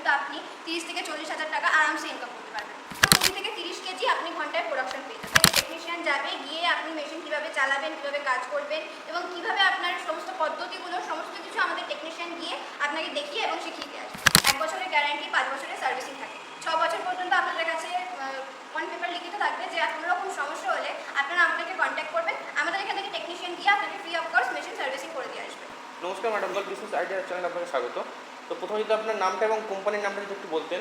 পর্যন্ত আপনি তিরিশ থেকে চল্লিশ হাজার টাকা আরামসে ইনকাম করতে পারবেন। তো কুড়ি থেকে তিরিশ কেজি আপনি ঘন্টায় প্রোডাকশন পেয়ে যাবেন। টেকনিশিয়ান যাবে, গিয়ে আপনি মেশিন কীভাবে চালাবেন, কীভাবে কাজ করবেন এবং কীভাবে আপনার সমস্ত পদ্ধতিগুলো, সমস্ত কিছু আমাদের টেকনিশিয়ান গিয়ে আপনাকে দেখিয়ে এবং শিখিয়ে দিয়ে এক বছরের গ্যারান্টি পাঁচ বছরের সার্ভিসিং থাকে। ছ বছর পর্যন্ত আপনাদের কাছে অন পেপার লিখিত থাকবে যে কোনো রকম সমস্যা হলে আপনারা আমাদেরকে কন্ট্যাক্ট করবেন। আমাদের এখান থেকে টেকনিশিয়ান গিয়ে আপনাকে ফ্রি অফ কোর্স মেশিন সার্ভিসিং করে দিয়ে আসবে। নমস্কার ম্যাডাম গল বিজনেস আইডিয়া চ্যানেলে আপনাকে স্বাগত। তো প্রথমে যদি আপনার নামটা এবং কোম্পানির নামটা যদি একটু বলতেন।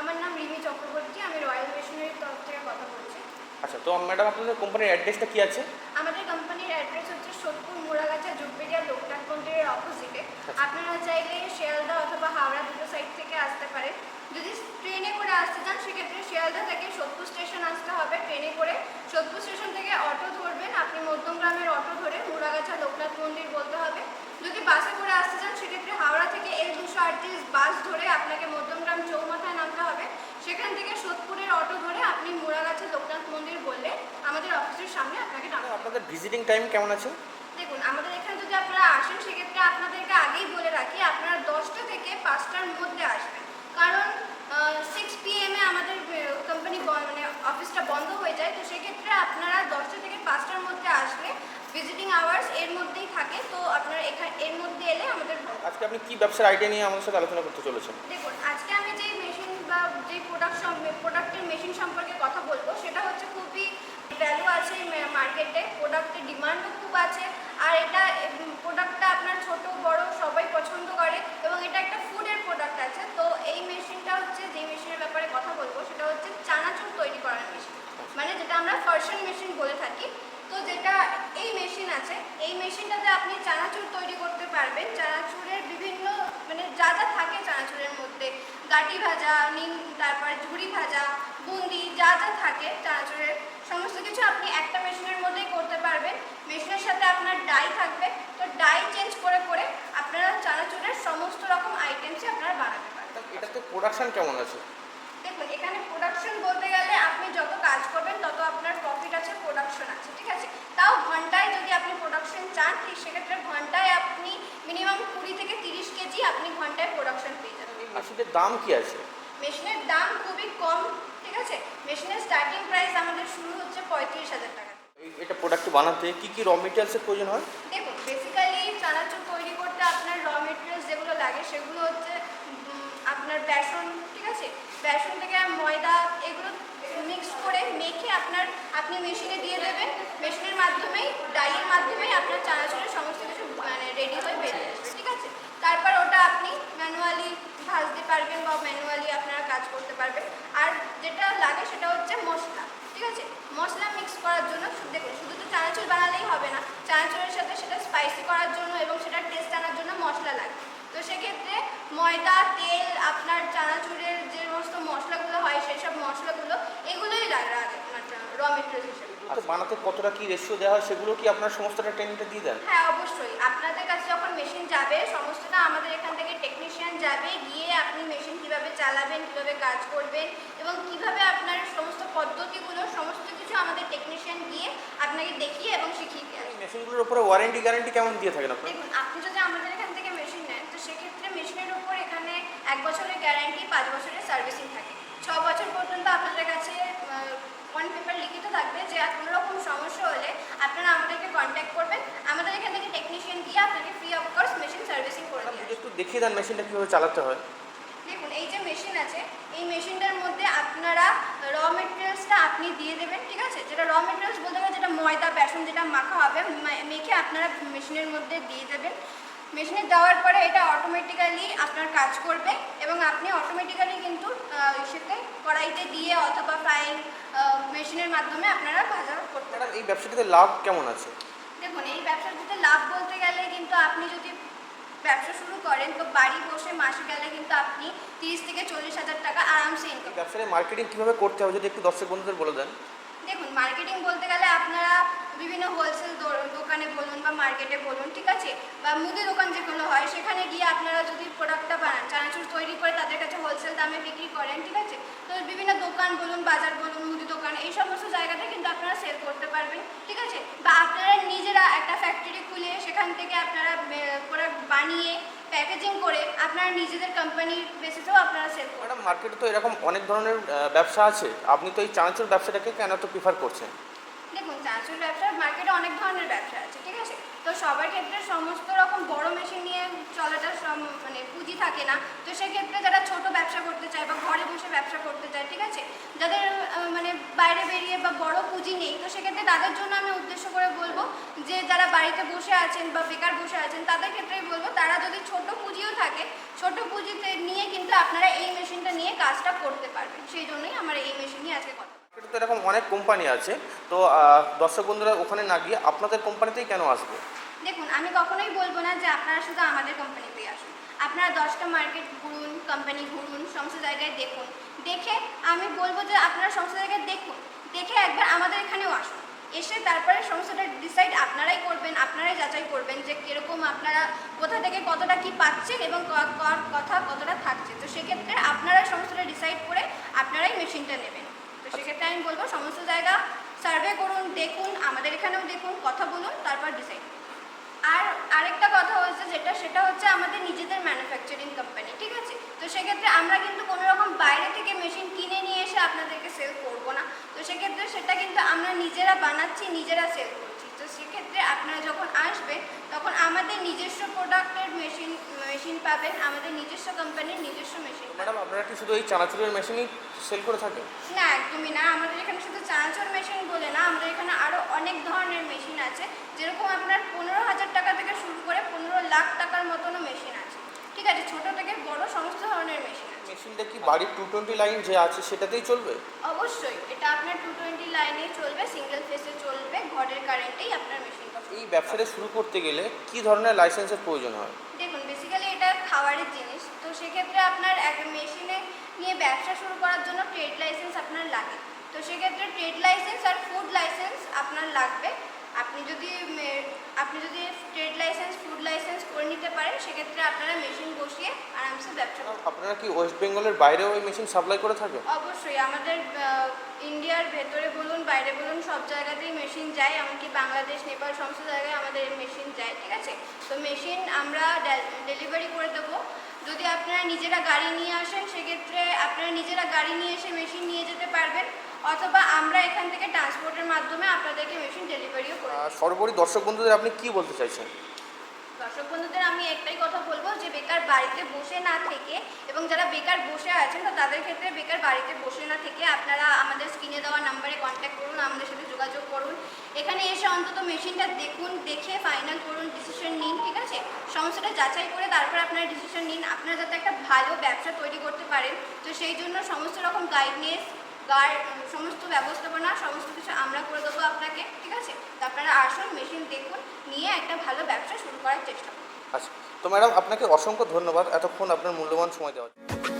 আমার নাম রিমি চক্রবর্তী আমি রয়্যাল মেশিনারির তরফ থেকে কথা বলছি। আচ্ছা তো ম্যাডাম আপনাদের কোম্পানির অ্যাড্রেসটা কী আছে? আমাদের কোম্পানির অ্যাড্রেস হচ্ছে সোদপুর মোড়াগাছা জুগবেরিয়া লোকনাথ মন্দিরের অপোজিটে। আপনারা চাইলে শিয়ালদা অথবা হাওড়া দুটো সাইড থেকে আসতে পারেন। যদি ট্রেনে করে আসতে চান সেক্ষেত্রে শিয়ালদা থেকে সোদপুর স্টেশন আসতে হবে। ট্রেনে করে সোদপুর স্টেশন থেকে অটো ধরবেন। আপনি মধ্যমগ্রামের অটো ধরে মোড়াগাছা লোকনাথ মন্দির বলতে হবে। যদি বাসে করে আসতে চান সেক্ষেত্রে হাওড়া থেকে এল দুশো আটত্রিশ বাস ধরে আপনাকে মধ্যমগ্রাম চৌমাথায় নামতে হবে। সেখান থেকে সোদপুরের অটো ধরে আপনি মোড়াগাছা লোকনাথ মন্দির বললে আমাদের অফিসের সামনে আপনাকে নামতে হবে। আপনাদের ভিজিটিং টাইম কেমন আছে? দেখুন আমাদের এখানে যদি আপনারা আসেন সেক্ষেত্রে আপনাদেরকে আগেই বলে রাখি আপনারা দশটা থেকে পাঁচটার মধ্যে আসবেন। কারণ সিক্স পিএমে আমাদের কোম্পানি মানে অফিসটা বন্ধ হয়ে যায় তো সেক্ষেত্রে আপনারা দশটা থেকে পাঁচটার মধ্যে ভিজিটিং আওয়ার্স এর মধ্যেই থাকে তো আপনারা এখানে এর মধ্যে এলে আমাদের। আজকে আপনি কি ব্যবসার আইডিয়া নিয়ে আমাদের সাথে আলোচনা করতে চলেছেন? দেখুন আজকে আমি যেই মেশিন বা যেই প্রোডাক্ট প্রোডাক্টের মেশিন সম্পর্কে কথা বলব সেটা হচ্ছে খুবই ভ্যালু আছে মার্কেটে প্রোডাক্টের ডিমান্ডও খুব আছে আর এটা প্রোডাক্টটা আপনার ছোট বড় সবাই পছন্দ করে এবং এটা একটা ফুডের প্রোডাক্ট আছে তো এই মেশিনটা হচ্ছে যেই মেশিনের ব্যাপারে কথা বলব সেটা হচ্ছে চানাচুর তৈরি করার মেশিন মানে যেটা আমরা ফার্শন মেশিন বলে থাকি যেটা এই মেশিন আছে। এই মেশিনটাতে আপনি চানাচুর তৈরি করতে পারবেন। চানাচুরের বিভিন্ন মানে যা যা থাকে চানাচুরের মধ্যে। গাটি ভাজা নিম তারপর ঝুড়ি ভাজা বুন্দি যা যা থাকে চানাচুরের সমস্ত কিছু আপনি একটা মেশিনের মধ্যেই করতে পারবেন। মেশিনের সাথে আপনার ডাই থাকবে। তো ডাই চেঞ্জ করে করে আপনারা চানাচুরের সমস্ত রকম আইটেমসই আপনারা বানাতে পারবেন। এটাতে প্রোডাকশন কেমন আছে? দেখুন এখানে প্রোডাকশন বলতে গেলে আপনি যত কাজ করবেন তত আপনার প্রফিট আছে প্রোডাকশন আছে ঠিক আছে তাও ঘন্টায় যদি আপনি প্রোডাকশন চান ঠিক সেক্ষেত্রে ঘন্টায় আপনি মিনিমাম কুড়ি থেকে তিরিশ কেজি আপনি ঘন্টায় প্রোডাকশন পেয়ে যাবেন এই মেশিনের দাম কি আছে? মেশিনের দাম খুবই কম ঠিক আছে? মেশিনের স্টার্টিং প্রাইস আমাদের শুরু হচ্ছে পঁয়ত্রিশ হাজার টাকা। এটা প্রোডাক্ট বানাতে কি কি র মেটেরিয়ালসের প্রয়োজন হয়? দেখুন বেসিক্যালি চানাচুর তৈরি করতে আপনার র মেটেরিয়ালস যেগুলো লাগে সেগুলো হচ্ছে আপনার বেসন ঠিক আছে? বেসন থেকে ময়দা এগুলো মিক্স করে মেখে আপনার আপনি মেশিনে দিয়ে দেবেন। মেশিনের মাধ্যমেই ডাইয়ের মাধ্যমেই আপনার চানাচুরের সমস্ত কিছু মানে রেডি হয়ে বেরিয়ে আসবে ঠিক আছে তারপর ওটা আপনি ম্যানুয়ালি ভাজতে পারবেন বা ম্যানুয়ালি আপনারা কাজ করতে পারবে। আর যেটা লাগে সেটা হচ্ছে মশলা, ঠিক আছে? মশলা মিক্স করার জন্য দেখুন, শুধু তো চানাচুর বানালেই হবে না। চানাচুরের সাথে সেটা স্পাইসি করার জন্য এবং সেটা টেস্ট আনার জন্য মশলা লাগে। তো সেক্ষেত্রে ময়দা, তেল, আপনার চানাচুরের যে সমস্ত মশলাগুলো হয়, সেই সব মশলাগুলো, এগুলোই লাগে আগে আপনার র মেটেরিয়াল হিসেবে। বানাতে কতটা কি রেশিও দেওয়া হয় সেগুলো কি আপনার সমস্তটা ট্রেনিংটা দিয়ে দেন? হ্যাঁ অবশ্যই। আপনাদের কাছে যখন মেশিন যাবে সমস্তটা আমাদের এখান থেকে টেকনিশিয়ান যাবে গিয়ে আপনি মেশিন কীভাবে চালাবেন কীভাবে কাজ করবেন এবং কীভাবে আপনার সমস্ত পদ্ধতিগুলো সমস্ত কিছু আমাদের টেকনিশিয়ান গিয়ে আপনাকে দেখিয়ে এবং শিখিয়ে দিয়ে মেশিনগুলোর উপরে ওয়ারেন্টি গ্যারান্টি কেমন দিয়ে থাকেন আপনার? দেখুন আপনি যদি আমাদের এখান থেকে মেশিন নেন তো সেক্ষেত্রে মেশিনের উপর এখানে এক বছরের গ্যারান্টি পাঁচ বছরের সার্ভিসিং থাকে। ছ বছর পর্যন্ত আপনাদের কাছে অন পেপার লিখিত থাকবে যে আর কোনো রকম সমস্যা হলে আপনারা আমাদেরকে কন্ট্যাক্ট করবেন। আমাদের এখান থেকে টেকনিশিয়ান গিয়ে আপনাকে ফ্রি অফ কোর্স মেশিন সার্ভিসিং করে যদি একটু দেখিয়ে দেন মেশিনটা কীভাবে চালাতে হয়। দেখুন এই যে মেশিন আছে এই মেশিনটার মধ্যে আপনারা র মেটেরিয়ালসটা আপনি দিয়ে দেবেন ঠিক আছে? যেটা র মেটেরিয়ালস বলতে গেলে যেটা ময়দা বেসন যেটা মাখা হবে মেখে আপনারা মেশিনের মধ্যে দিয়ে দেবেন। মেশিনে দেওয়ার পরে এটা অটোমেটিক্যালি আপনার কাজ করবে এবং আপনি অটোমেটিক্যালি কিন্তু সেটা কড়াইতে দিয়ে অথবা ফ্রাইং মেশিনের মাধ্যমে আপনারা ভাজা করতে ম্যাডাম এই ব্যবসাটিতে লাভ কেমন আছে? দেখুন এই ব্যবসাটিতে লাভ বলতে গেলে কিন্তু আপনি যদি ব্যবসা শুরু করেন তো বাড়ি বসে মাসে গেলে কিন্তু আপনি তিরিশ থেকে চল্লিশ হাজার টাকা আরামসে ইনকাম ব্যবসায় মার্কেটিং কীভাবে করতে হবে যদি একটু দর্শক বন্ধুদের বলে দেন। দেখুন মার্কেটিং বলতে গেলে আপনারা বিভিন্ন হোলসেল দোকানে বলুন বা মার্কেটে বলুন, ঠিক আছে? বা মুদি দোকান যেগুলো হয়, সেখানে গিয়ে আপনারা যদি প্রোডাক্টটা বানান, চানাচুর তৈরি করে তাদের কাছে হোলসেল দামে বিক্রি করেন, ঠিক আছে? তো বিভিন্ন দোকান বলুন, বাজার বলুন, মুদি দোকান, এই সমস্ত জায়গাতে কিন্তু আপনারা সেল করতে পারবেন, ঠিক আছে? বা আপনারা নিজেরা একটা ফ্যাক্টরি খুলে সেখান থেকে আপনারা প্রোডাক্ট বানিয়ে প্যাকেজিং করে আপনারা নিজেদের কোম্পানির বেসিসেও আপনারা সেল করেন ম্যাডাম মার্কেটে তো এরকম অনেক ধরনের ব্যবসা আছে। আপনি তো এই চানাচুর ব্যবসাটাকে কেন তো প্রিফার করছেন? দেখুন চানাচুর ব্যবসা মার্কেটে অনেক ধরনের ব্যবসা আছে ঠিক আছে? তো সবার ক্ষেত্রে সমস্ত রকম বড় মেশিন নিয়ে চলাটা মানে পুঁজি থাকে না। তো সেক্ষেত্রে যারা ছোট ব্যবসা করতে চায় বা ঘরে বসে ব্যবসা করতে চায়, ঠিক আছে? যাদের মানে বাইরে বেরিয়ে বা বড় পুঁজি নেই, তো সেক্ষেত্রে তাদের জন্য আমি উদ্দেশ্য করে বলব যে, যারা বাড়িতে বসে আছেন বা বেকার বসে আছেন, তাদের ক্ষেত্রেই বলব তারা যদি ছোট পুঁজিও থাকে, ছোট পুঁজিতে নিয়ে কিন্তু আপনারা এই মেশিনটা নিয়ে কাজটা করতে পারবেন। সেই জন্যই আমার এই মেশিন নিয়ে আজকে কথা। তো এরকম অনেক কোম্পানি আছে। তো দর্শক বন্ধুরা, ওখানে না গিয়ে আপনাদের কোম্পানিতেই কেন আসবে? দেখুন, আমি কখনোই বলব না যে আপনারা শুধু আমাদের কোম্পানিতেই আসুন। আপনারা দশটা মার্কেট ঘুরুন কোম্পানি ঘুরুন, সমস্ত জায়গায় দেখুন। দেখে আমি বলব যে আপনারা সমস্ত জায়গায় দেখুন। দেখে একবার আমাদের এখানেও আসুন। এসে তারপরে সমস্তটা ডিসাইড আপনারাই করবেন, আপনারাই যাচাই করবেন যে কীরকম আপনারা কোথা থেকে কতটা কি পাচ্ছেন এবং কথা কতটা থাকছে। তো সেক্ষেত্রে আপনারা সমস্তটা ডিসাইড করে আপনারাই মেশিনটা নেবেন। তো সেক্ষেত্রে আমি বলব সমস্ত জায়গা সার্ভে করুন, দেখুন, আমাদের এখানেও দেখুন, কথা বলুন, তারপর ডিসাইড আর আরেকটা কথা হচ্ছে যেটা, সেটা হচ্ছে আমাদের নিজেদের ম্যানুফ্যাকচারিং কোম্পানি ঠিক আছে? তো সেক্ষেত্রে আমরা কিন্তু কোনো রকম বাইরে থেকে মেশিন কিনে নিয়ে এসে আপনাদেরকে সেল করব না। তো সেক্ষেত্রে সেটা কিন্তু আমরা নিজেরা বানাচ্ছি, নিজেরা সেল করছি। তো সেক্ষেত্রে আপনারা যখন আসবেন, তখন আমাদের নিজস্ব প্রোডাক্টের মেশিন মেশিন পাবেন আমাদের নিজস্ব কোম্পানির নিজস্ব মেশিন ম্যাডাম আপনারা কি শুধু এই চানাচুরের মেশিনই সেল করে থাকেন? না একদমই না। আমাদের এখানে শুধু চানাচুর মেশিন বলে না আমাদের এখানে আরও অনেক ধরনের মেশিন আছে। যেরকম আপনার পনেরো হাজার টাকা থেকে শুরু করে পনেরো লাখ টাকার মতনও মেশিন আছে। ঠিক আছে ছোট থেকে বড় সমস্ত ধরনের মেশিন আছে। মেশিনটা কি বাড়ির টু টোয়েন্টি লাইন যে আছে সেটাতেই চলবে? অবশ্যই এটা আপনার টু টোয়েন্টি লাইনেই চলবে সিঙ্গেল ফেসে চলবে ঘরের কারেন্টেই আপনার চলবে। এই ব্যবসাটা শুরু করতে গেলে কি ধরনের লাইসেন্সের প্রয়োজন হয়? খাবারের জিনিস। তো সেক্ষেত্রে আপনার এক মেশিনে নিয়ে ব্যবসা শুরু করার জন্য ট্রেড লাইসেন্স আপনার লাগে। তো সেক্ষেত্রে ট্রেড লাইসেন্স আর ফুড লাইসেন্স আপনার লাগবে। আপনি যদি আপনি যদি ট্রেড লাইসেন্স ফুড লাইসেন্স করে নিতে পারেন সেক্ষেত্রে আপনারা মেশিন বসিয়ে আরামসে ব্যবসা আপনারা কি ওয়েস্ট বেঙ্গলের বাইরেও ওই মেশিন সাপ্লাই করে থাকেন? অবশ্যই। আমাদের ইন্ডিয়ার ভেতরে বাইরে বলুন, সব জায়গাতেই মেশিন যায়, এমনকি বাংলাদেশ, নেপাল, সমস্ত জায়গায় আমাদের মেশিন যায়, ঠিক আছে? তো মেশিন আমরা ডেলিভারি করে দেবো। যদি আপনারা নিজেরা গাড়ি নিয়ে আসেন, সেক্ষেত্রে আপনারা নিজেরা গাড়ি নিয়ে এসে মেশিন নিয়ে যেতে পারবেন, অথবা আমরা এখান থেকে ট্রান্সপোর্টের মাধ্যমে আপনাদেরকে মেশিন ডেলিভারিও করি সর্বোপরি দর্শক বন্ধুদের আপনি কি বলতে চাইছেন? দর্শক বন্ধুদের আমি একটাই কথা বলব যে বেকার বাড়িতে বসে না থেকে এবং যারা বেকার বসে আছেন তো তাদের ক্ষেত্রে বেকার বাড়িতে বসে না থেকে আপনারা আমাদের স্ক্রিনে দেওয়া নাম্বারে কন্ট্যাক্ট করুন, আমাদের সাথে যোগাযোগ করুন। এখানে এসে অন্তত মেশিনটা দেখুন, দেখে ফাইনাল করুন ডিসিশন নিন, ঠিক আছে? সমস্যাটা যাচাই করে তারপর আপনারা ডিসিশন নিন। আপনারা যাতে একটা ভালো ব্যবসা তৈরি করতে পারেন। তো সেই জন্য সমস্ত রকম গাইডনেস গার্ড সমস্ত ব্যবস্থাপনা, সমস্ত কিছু আমরা করে দেবো আপনাকে, ঠিক আছে? আপনারা আসুন মেশিন দেখুন, নিয়ে একটা ভালো ব্যবসা শুরু করার চেষ্টা করুন আচ্ছা তো ম্যাডাম আপনাকে অসংখ্য ধন্যবাদ এতক্ষণ আপনার মূল্যবান সময় দেওয়ার জন্য।